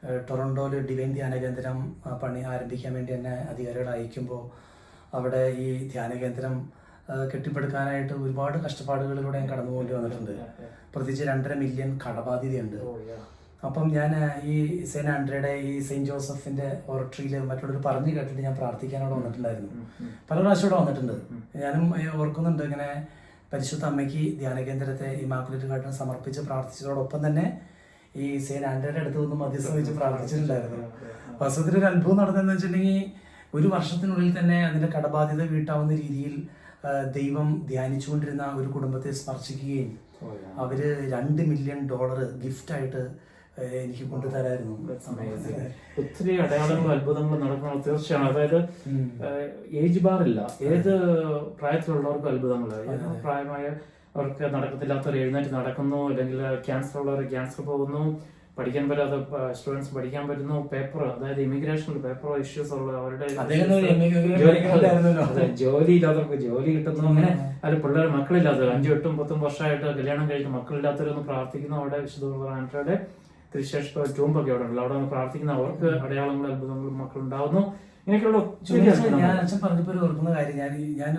ഏഹ്, ടൊറന്റോയിൽ ഡിവൈൻ ധ്യാന കേന്ദ്രം പണി ആരംഭിക്കാൻ വേണ്ടി എന്നെ അധികാരികൾ അയക്കുമ്പോൾ അവിടെ ഈ ധ്യാന കേന്ദ്രം കെട്ടിപ്പടുക്കാനായിട്ട് ഒരുപാട് കഷ്ടപ്പാടുകളിലൂടെ ഞാൻ കടന്നു പോകേണ്ടി വന്നിട്ടുണ്ട്. പ്രത്യേകിച്ച് രണ്ടര മില്യൺ കടബാധ്യതയുണ്ട്. അപ്പം ഞാൻ ഈ സെയിൻ ആൻഡ്രയുടെ ഈ സെയിന്റ് ജോസഫിന്റെ ഓറട്ടറിയിൽ മറ്റുള്ളവർ പറഞ്ഞു കേട്ടിട്ട് ഞാൻ പ്രാർത്ഥിക്കാനോട് വന്നിട്ടുണ്ടായിരുന്നു. പല പ്രാവശ്യം ഇവിടെ വന്നിട്ടുണ്ട്. ഞാനും ഓർക്കുന്നുണ്ട് ഇങ്ങനെ പരിശുദ്ധ അമ്മയ്ക്ക് ധ്യാന കേന്ദ്രത്തെ ഇമാക്കുലേറ്റ് ഗാർഡൻ സമർപ്പിച്ച് പ്രാർത്ഥിച്ചതോടൊപ്പം തന്നെ ഈ സെയിൻ ആൻഡ്രയുടെ അടുത്ത് നിന്ന് മധ്യസ്ഥം വെച്ച് പ്രാർത്ഥിച്ചിട്ടുണ്ടായിരുന്നു. വാസ്തവത്തിൽ ഒരു അത്ഭുതം നടന്നതെന്ന് വെച്ചിട്ടുണ്ടെങ്കിൽ ഒരു വർഷത്തിനുള്ളിൽ തന്നെ അതിന്റെ കടബാധ്യത വീട്ടാവുന്ന രീതിയിൽ ദൈവം ധ്യാനിച്ചുകൊണ്ടിരുന്ന ഒരു കുടുംബത്തെ സ്പർശിക്കുകയും. അവർ രണ്ട് മില്യൺ ഡോളർ ഗിഫ്റ്റ് ആയിട്ട് എനിക്ക് കൊണ്ടുതരായിരുന്നു. ഒത്തിരി അടയാളങ്ങളും അത്ഭുതങ്ങളും നടക്കണം തീർച്ചയാണ് അതായത് ഏജ് ബാർ ഇല്ല. ഏത് പ്രായത്തിലുള്ളവർക്കും അത്ഭുതങ്ങൾ പ്രായമായ അവർക്ക് നടക്കത്തില്ലാത്തവർ എഴുന്നേറ്റ് നടക്കുന്നു അല്ലെങ്കിൽ ക്യാൻസർ ഉള്ളവർ ക്യാൻസർ പോകുന്നു പഠിക്കാൻ പറ്റാത്ത സ്റ്റുഡൻസ് പഠിക്കാൻ പറ്റുന്ന പേപ്പർ അതായത് ഇമിഗ്രേഷൻ പേപ്പർ ഇഷ്യൂസ് ഉള്ള അവരുടെ ജോലി- ഇല്ലാത്തവർക്ക് ജോലി കിട്ടുന്നു അങ്ങനെ അത് പിള്ളേർ മക്കളില്ലാത്തവർ അഞ്ചും എട്ടും പത്തും വർഷമായിട്ട് കല്യാണം കഴിഞ്ഞ് മക്കളില്ലാത്തവരൊന്ന് പ്രാർത്ഥിക്കുന്ന അവിടെ വിശുദ്ധ ആൻഡ്രയുടെ തിരുശേഷ ടൂമ്പൊക്കെ അവിടെ ഉണ്ടല്ലോ. അവിടെ ഒന്ന് പ്രാർത്ഥിക്കുന്ന അവർക്ക് അടയാളങ്ങൾ അത്ഭുതങ്ങളും മക്കളുണ്ടാവുന്നു. ഇങ്ങനെയൊക്കെയുള്ള ഞാൻ അച്ഛൻ പറഞ്ഞപ്പോൾ ഓർക്കുന്ന കാര്യം ഞാൻ ഞാൻ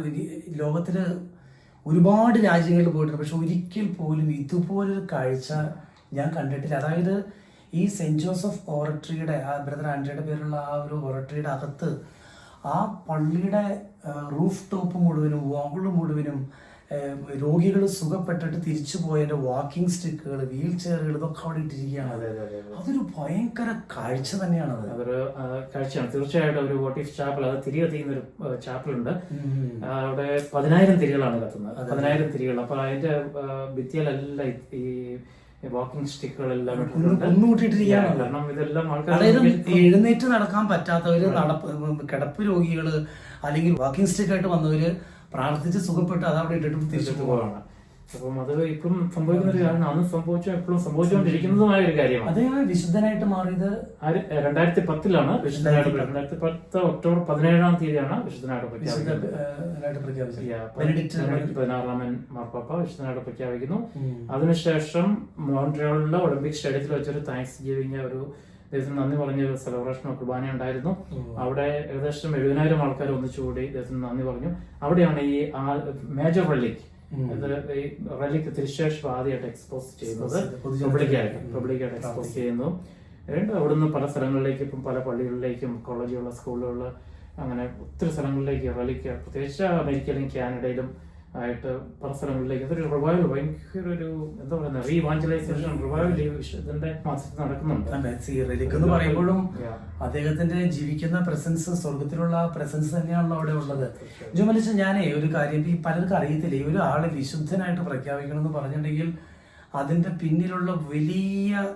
ലോകത്തിൽ ഒരുപാട് രാജ്യങ്ങളിൽ പോയിട്ടുണ്ട്. പക്ഷെ ഒരിക്കൽ പോലും ഇതുപോലൊരു കാഴ്ച ഞാൻ കണ്ടിട്ടില്ല. അതായത് ഈ സെന്റ് ജോസഫ് ഓറട്ടറിയുടെ ആ ബ്രദർ ആൻഡ്രിയുടെ പേരുള്ള ആ ഒരു ഓറട്ടറിയുടെ അകത്ത് ആ പള്ളിയുടെ റൂഫ് ടോപ്പ് മുഴുവനും വാങ്ങൾ മുഴുവനും രോഗികൾ സുഖപ്പെട്ടിട്ട് തിരിച്ചു പോയതിന്റെ വാക്കിംഗ് സ്റ്റിക്കുകൾ വീൽ ചെയറുകൾ ഇതൊക്കെ അവിടെ ഇട്ടിരിക്കുകയാണ്. അതെ, അതെ, അതെ, അതെ. അതൊരു ഭയങ്കര കാഴ്ച തന്നെയാണ് അതൊരു കാഴ്ചയാണ്. തീർച്ചയായിട്ടും ഒരു വോട്ടിഫ് ചാപ്പൽ അത് തിരി കത്തിക്കുന്ന ഒരു ചാപ്പൽ ഉണ്ട്. അവിടെ പതിനായിരം തിരികളാണ് കത്തുന്നത്. പതിനായിരം തിരികൾ. അപ്പൊ അതിന്റെ ഭിത്തിയിലെല്ലാം ഈ വാക്കിംഗ് സ്റ്റിക്കുകളെല്ലാം ഇട്ടിട്ടുണ്ട്. കുന്നുകൂട്ടിയിട്ടിരിക്കുകയാണ് കാരണം ഇതെല്ലാം ആൾക്കാർ അതായത് എഴുന്നേറ്റ് നടക്കാൻ പറ്റാത്തവര് നടപ്പ് കിടപ്പ് രോഗികൾ അല്ലെങ്കിൽ വാക്കിംഗ് സ്റ്റിക്ക് ആയിട്ട് വന്നവര് പ്രാർത്ഥിച്ച് സുഖപ്പെട്ട് അത് അവിടെ ഇട്ടിട്ട് തിരിച്ചു പോകാനാണ് പോവാണ്. അപ്പം അത് ഇപ്പം സംഭവിക്കുന്ന ഒരു കാരണം അന്ന് സംഭവിച്ചു എപ്പോഴും സംഭവിച്ചുകൊണ്ടിരിക്കുന്നതുമായ ഒരു കാര്യമാണ് അദ്ദേഹം വിശുദ്ധനായിട്ട് മാറിയത് ആര്- രണ്ടായിരത്തി പത്തിലാണ് വിശുദ്ധനായിട്ട് രണ്ടായിരത്തി പത്ത് ഒക്ടോബർ പതിനേഴാം തീയതിയാണ് വിശുദ്ധനായിട്ട് പ്രഖ്യാപിക്കുന്നത്. പ്രഖ്യാപിച്ചത്. പതിനാറാമൻ മാർപ്പാപ്പ വിശുദ്ധനായിട്ട് പ്രഖ്യാപിക്കുന്നു. അതിനുശേഷം മോൺട്രിയോളിലെ ഒളിമ്പിക് സ്റ്റേഡിയത്തിൽ വെച്ചൊരു താങ്ക്സ് ഗിവിംഗ് ഒരു ദൈവത്തിന് നന്ദി പറഞ്ഞ ഒരു സെലിബ്രേഷൻ കുർബാന ഉണ്ടായിരുന്നു. അവിടെ ഏകദേശം എഴുപതിനായിരം ആൾക്കാർ ഒന്നിച്ചുകൂടി ദൈവത്തിന് നന്ദി പറഞ്ഞു. അവിടെയാണ് ഈ മേജർ റെലിക് ഉം. ഈ റെലിക് തിരുശേഷം ആദ്യമായിട്ട് എക്സ്പോസ് ചെയ്യുന്നത് പബ്ലിക്കായിട്ട് പബ്ലിക്കായിട്ട് എക്സ്പോസ് ചെയ്യുന്നു. രണ്ട് അവിടുന്ന് പല സ്ഥലങ്ങളിലേക്കും ഇപ്പം പല പള്ളികളിലേക്കും കോളേജുകളിലെ സ്കൂളുകളിൽ അങ്ങനെ ഒത്തിരി സ്ഥലങ്ങളിലേക്ക് റാലിക്ക് പ്രത്യേകിച്ച് അമേരിക്കയിലും കാനഡയിലും ആയിട്ട് പല സ്ഥലങ്ങളിലേക്ക് അതൊരു റിവൈവൽ ഭയങ്കര ഒരു എന്താ പറയുന്നത് റീവാഞ്ചലൈസേഷൻ റിവൈവൽ ഇതിന്റെ മാസത്തിൽ നടക്കുന്നുണ്ട്. എന്ന് പറയുമ്പോഴും അദ്ദേഹത്തിന്റെ ജീവിക്കുന്ന പ്രസൻസ് സ്വർഗത്തിലുള്ള പ്രസൻസ് തന്നെയാണല്ലോ അവിടെ ഉള്ളത്. ജുമലിച്ച് ഞാനേ ഒരു കാര്യം ഈ പലർക്കും അറിയത്തില്ല. ഈ ഒരു ആളെ വിശുദ്ധനായിട്ട് പ്രഖ്യാപിക്കണം എന്ന് പറഞ്ഞിട്ടുണ്ടെങ്കിൽ അതിന്റെ പിന്നിലുള്ള വലിയ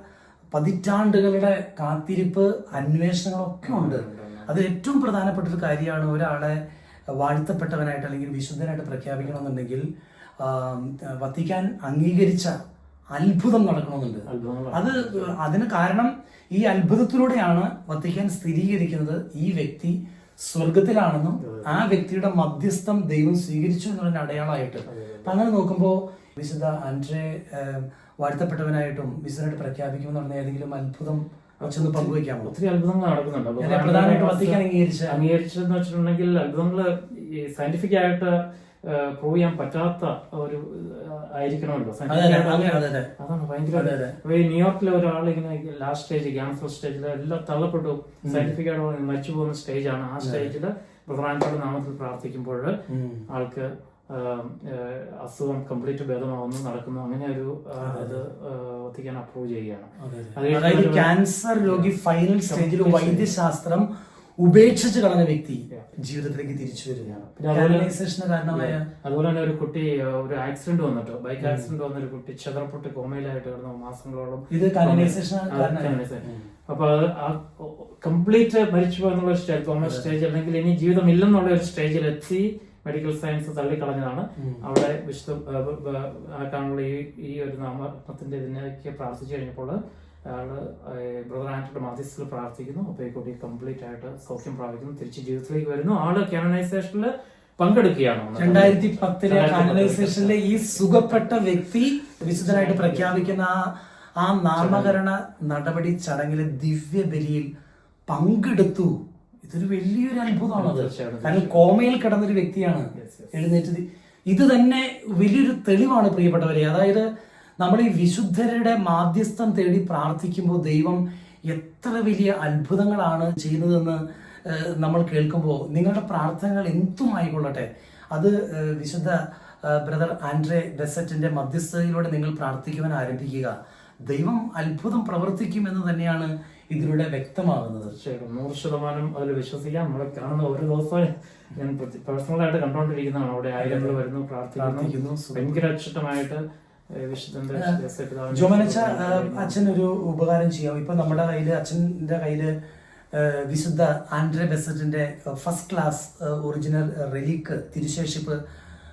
പതിറ്റാണ്ടുകളുടെ കാത്തിരിപ്പ് അന്വേഷണങ്ങളൊക്കെ ഉണ്ട്. അത് ഏറ്റവും പ്രധാനപ്പെട്ട ഒരു കാര്യമാണ് ഒരാളെ വാഴ്ത്തപ്പെട്ടവനായിട്ട് അല്ലെങ്കിൽ വിശുദ്ധനായിട്ട് പ്രഖ്യാപിക്കണമെന്നുണ്ടെങ്കിൽ വത്തിക്കാൻ അംഗീകരിച്ച അത്ഭുതം നടക്കണമെന്നുണ്ട്. അത് അതിന് കാരണം ഈ അത്ഭുതത്തിലൂടെയാണ് വത്തിക്കാൻ സ്ഥിരീകരിക്കുന്നത് ഈ വ്യക്തി സ്വർഗത്തിലാണെന്നും ആ വ്യക്തിയുടെ മധ്യസ്ഥം ദൈവം സ്വീകരിച്ചു എന്നുള്ള അടയാളമായിട്ട്. അപ്പൊ അങ്ങനെ നോക്കുമ്പോൾ വിശുദ്ധ ആൻഡ്രെ ഏം, വാഴ്ത്തപ്പെട്ടവനായിട്ടും വിശുദ്ധനായിട്ട് പ്രഖ്യാപിക്കുമെന്ന് പറഞ്ഞ ഏതെങ്കിലും അത്ഭുതം വെച്ചൊന്ന് പങ്കുവയ്ക്കാമോ ഒത്തിരി അത്ഭുതങ്ങൾ നടക്കുന്നുണ്ട്. പ്രധാനമായിട്ട് വത്തിക്കാൻ അംഗീകരിച്ച അംഗീകരിച്ചെന്ന് വെച്ചിട്ടുണ്ടെങ്കിൽ അത്ഭുതങ്ങൾ ഈ സയന്റിഫിക് ആയിട്ട് പ്രൂവ് ചെയ്യാൻ പറ്റാത്ത ഒരു ആയിരിക്കണമല്ലോ അതെ അതെ അതെ അതെ. അതാണ് ഭയങ്കര ന്യൂയോർക്കിലെ ഒരാൾ ഇങ്ങനെ ലാസ്റ്റ് സ്റ്റേജ് ക്യാൻസർ സ്റ്റേജിൽ എല്ലാം തള്ളപ്പെട്ടു. സയന്റിഫിക് ആയിട്ട് മരിച്ചു പോകുന്ന സ്റ്റേജാണ് ആ സ്റ്റേജിൽ പ്രധാനപ്പെട്ട നാമത്തിൽ പ്രാർത്ഥിക്കുമ്പോൾ ആൾക്ക് അസുഖം കംപ്ലീറ്റ് ഭേദമാവുന്നു നടക്കുന്നു അങ്ങനെ ഒരു ഇത് വത്തിക്കാൻ അപ്രൂവ് ചെയ്യുകയാണ്. അതെ, അത്. അതെ. അതായത് ക്യാൻസർ രോഗി ഫൈനൽ സ്റ്റേജിൽ വൈദ്യശാസ്ത്രം ഉപേക്ഷിച്ച് കളഞ്ഞ വ്യക്തി ജീവിതത്തിലേക്ക് തിരിച്ചു വരികയാണ്. അതുപോലെ- കാരണമായ അതുപോലെ തന്നെ ഒരു കുട്ടി ഒരു ആക്സിഡന്റ് വന്നിട്ട്? ബൈക്ക് ആക്സിഡന്റ് വന്ന ഒരു കുട്ടി ചെതറപ്പെട്ട് കോമയിലായിട്ട് കിടന്നു മാസങ്ങളോളം ഇത്. അപ്പൊ അത് കംപ്ലീറ്റ് മരിച്ചു പോകുന്ന സ്റ്റേജ് കോമ സ്റ്റേജ് അല്ലെങ്കിൽ ഇനി ജീവിതം ഇല്ലെന്നുള്ള ഒരു സ്റ്റേജിൽ എത്തി മെഡിക്കൽ സയൻസ് തള്ളിക്കളഞ്ഞതാണ്. അവിടെ വിശുദ്ധ ആക്കാനുള്ള ഈ ഈ ഒരു നാമത്തിന്റെ ഇതിനൊക്കെ പ്രാർത്ഥിച്ചു കഴിഞ്ഞപ്പോൾ അയാൾ ബ്രദർ ആന്റണിയുടെ മധ്യസ്ഥിൽ പ്രാർത്ഥിക്കുന്നു. കംപ്ലീറ്റ് ആയിട്ട് സൗഖ്യം പ്രാപിക്കുന്നു. തിരിച്ച് ജീവിതത്തിലേക്ക് വരുന്നു. ആൾ കാനനൈസേഷനിൽ പങ്കെടുക്കുകയാണ് രണ്ടായിരത്തി പത്തിലെ കാനനൈസേഷനിലെ ഈ സുഖപ്പെട്ട വ്യക്തി വിശുദ്ധനായിട്ട് പ്രഖ്യാപിക്കുന്ന ആ ആ നാമകരണ നടപടി ചടങ്ങിലെ ദിവ്യബലിയിൽ പങ്കെടുത്തു. ഇതൊരു വലിയൊരു അനുഭവമാണ്. കാരണം കോമയിൽ കിടന്നൊരു വ്യക്തിയാണ്. എഴുന്നേറ്റത്. ഇത് തന്നെ വലിയൊരു തെളിവാണ് പ്രിയപ്പെട്ടവരെ. അതായത് നമ്മൾ ഈ വിശുദ്ധരുടെ മാധ്യസ്ഥം തേടി പ്രാർത്ഥിക്കുമ്പോൾ ദൈവം എത്ര വലിയ അത്ഭുതങ്ങളാണ് ചെയ്യുന്നതെന്ന് നമ്മൾ കേൾക്കുമ്പോൾ നിങ്ങളുടെ പ്രാർത്ഥനകൾ എന്തും ആയിക്കൊള്ളട്ടെ. അത് വിശുദ്ധ ബ്രദർ ആൻഡ്രെ ബെസറ്റിന്റെ മധ്യസ്ഥതയിലൂടെ നിങ്ങൾ പ്രാർത്ഥിക്കുവാൻ ആരംഭിക്കുക. ദൈവം അത്ഭുതം പ്രവർത്തിക്കുമെന്ന് തന്നെയാണ് ഇതിലൂടെ വ്യക്തമാകുന്നത്. തീർച്ചയായിട്ടും. നൂറ് ശതമാനം അതിൽ വിശ്വസിക്കാം. നമ്മളെ കാണുന്ന ഓരോ ദിവസവും ഞാൻ പേഴ്സണലായിട്ട് കണ്ടുകൊണ്ടിരിക്കുന്നതാണ്. അവിടെ ആയിരങ്ങൾ വരുന്നു പ്രാർത്ഥിക്കുന്നു. ഭയങ്കര അച്ചട്ടമായിട്ട് ഏഹ് ജോമനച്ച അച്ഛൻ ഒരു ഉപകാരം ചെയ്യാം ഇപ്പൊ നമ്മുടെ കയ്യിൽ അച്ഛന്റെ കയ്യിൽ വിശുദ്ധ ആൻഡ്രെ ബെസറ്റിന്റെ ഫസ്റ്റ് ക്ലാസ് ഒറിജിനൽ റെലീക്ക് തിരുശേഷിപ്പ്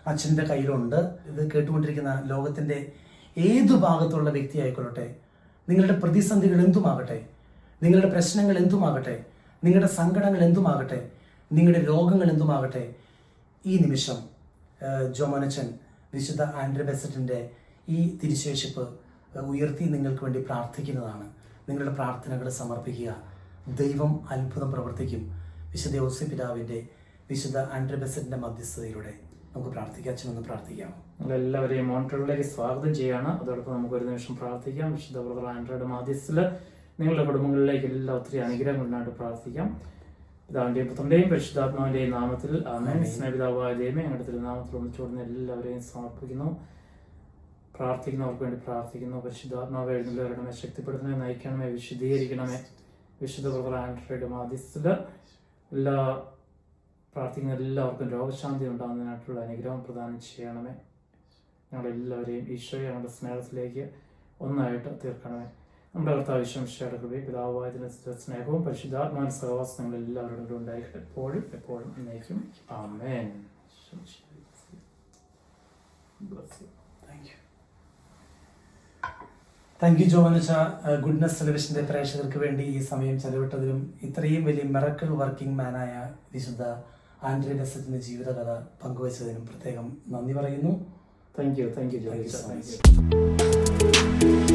അച്ഛന്റെ കയ്യിലുണ്ട്. ഇത് കേട്ടുകൊണ്ടിരിക്കുന്ന ലോകത്തിന്റെ ഏതു ഭാഗത്തുള്ള വ്യക്തി ആയിക്കൊള്ളട്ടെ നിങ്ങളുടെ പ്രതിസന്ധികൾ എന്തുമാകട്ടെ നിങ്ങളുടെ പ്രശ്നങ്ങൾ എന്തുമാകട്ടെ നിങ്ങളുടെ സങ്കടങ്ങൾ എന്തുമാകട്ടെ നിങ്ങളുടെ രോഗങ്ങൾ എന്തുമാകട്ടെ ഈ നിമിഷം ജോമനച്ചൻ വിശുദ്ധ ആൻഡ്രി ബെസറ്റിന്റെ ഈ തിരുശേഷിപ്പ് ഉയർത്തി നിങ്ങൾക്ക് വേണ്ടി പ്രാർത്ഥിക്കുന്നതാണ്. നിങ്ങളുടെ പ്രാർത്ഥനകൾ സമർപ്പിക്കുക. ദൈവം അത്ഭുതം പ്രവർത്തിക്കും. വിശുദ്ധ യോസി പിതാവിന്റെ വിശുദ്ധ ആൻഡ്രി ബെസറ്റിന്റെ മധ്യസ്ഥതയിലൂടെ നമുക്ക് പ്രാർത്ഥിക്കാം. അച്ഛനൊന്ന് പ്രാർത്ഥിക്കാം. എല്ലാവരെയും മോണിറ്ററിലേക്ക് സ്വാഗതം ചെയ്യാണ്. അതോടൊപ്പം നമുക്ക് ഒരു നിമിഷം പ്രാർത്ഥിക്കാം. വിശുദ്ധ ബ്രദർ ആൻഡ്രയുടെ മാധ്യസ്ഥിൽ നിങ്ങളുടെ കുടുംബങ്ങളിലേക്ക് എല്ലാ ഒത്തിരി അനുഗ്രഹങ്ങളിനായിട്ട് പ്രാർത്ഥിക്കാം. പിതാവിന്റെയും പുത്രന്റെയും പരിശുദ്ധാത്മാവിന്റെയും നാമത്തിൽ ആമേൻ. സ്നേഹിതാവായ ദൈവമേ ഞങ്ങളുടെ തിരുനാമത്തിൽ ഒന്നിച്ചോടുന്ന എല്ലാവരെയും സമർപ്പിക്കുന്നു. പ്രാർത്ഥിക്കുന്നവർക്ക് വേണ്ടി പ്രാർത്ഥിക്കുന്നു. പരിശുദ്ധാത്മാവ് എഴുന്നള്ളവരുടെ ശക്തിപ്പെടുത്തണമേ നയിക്കണമേ വിശുദ്ധീകരിക്കണമേ. വിശുദ്ധ ബ്രദർ ആൻഡ്രോയുടെ എല്ലാ പ്രാർത്ഥിക്കുന്ന എല്ലാവർക്കും രോഗശാന്തി ഉണ്ടാകുന്നതിനായിട്ടുള്ള അനുഗ്രഹം പ്രദാനം ചെയ്യണമേ. ഞങ്ങളെല്ലാവരെയും ഈശോയെ ഞങ്ങളുടെ സ്നേഹത്തിലേക്ക് ഒന്നായിട്ട് തീർക്കണമേ. നമ്മുടെ കർത്താവ് വിശ്വംശയുടെ കൃപയും പിതാവായതിന് സ്നേഹവും പരിശുദ്ധാത്മാന സഹവാസം ഞങ്ങൾ എല്ലാവരുടെ കൂടെ ഉണ്ടായിരിക്കട്ടെ. എപ്പോഴും എപ്പോഴും എന്നേക്കും. ആമേൻ. താങ്ക് യു ജോ യു ജോമനച്ച ഗുഡ്നസ് ടെലിവിഷന്റെ പ്രേക്ഷകർക്ക് വേണ്ടി ഈ സമയം ചെലവിട്ടതിലും ഇത്രയും വലിയ മിറക്കൾ വർക്കിംഗ് മാനായ വിശുദ്ധ ആൻഡ്രി ബെസറ്റിന്റെ ജീവിതകഥ പങ്കുവച്ചതിനും പ്രത്യേകം നന്ദി പറയുന്നു. Thank you thank you so Jyotisha.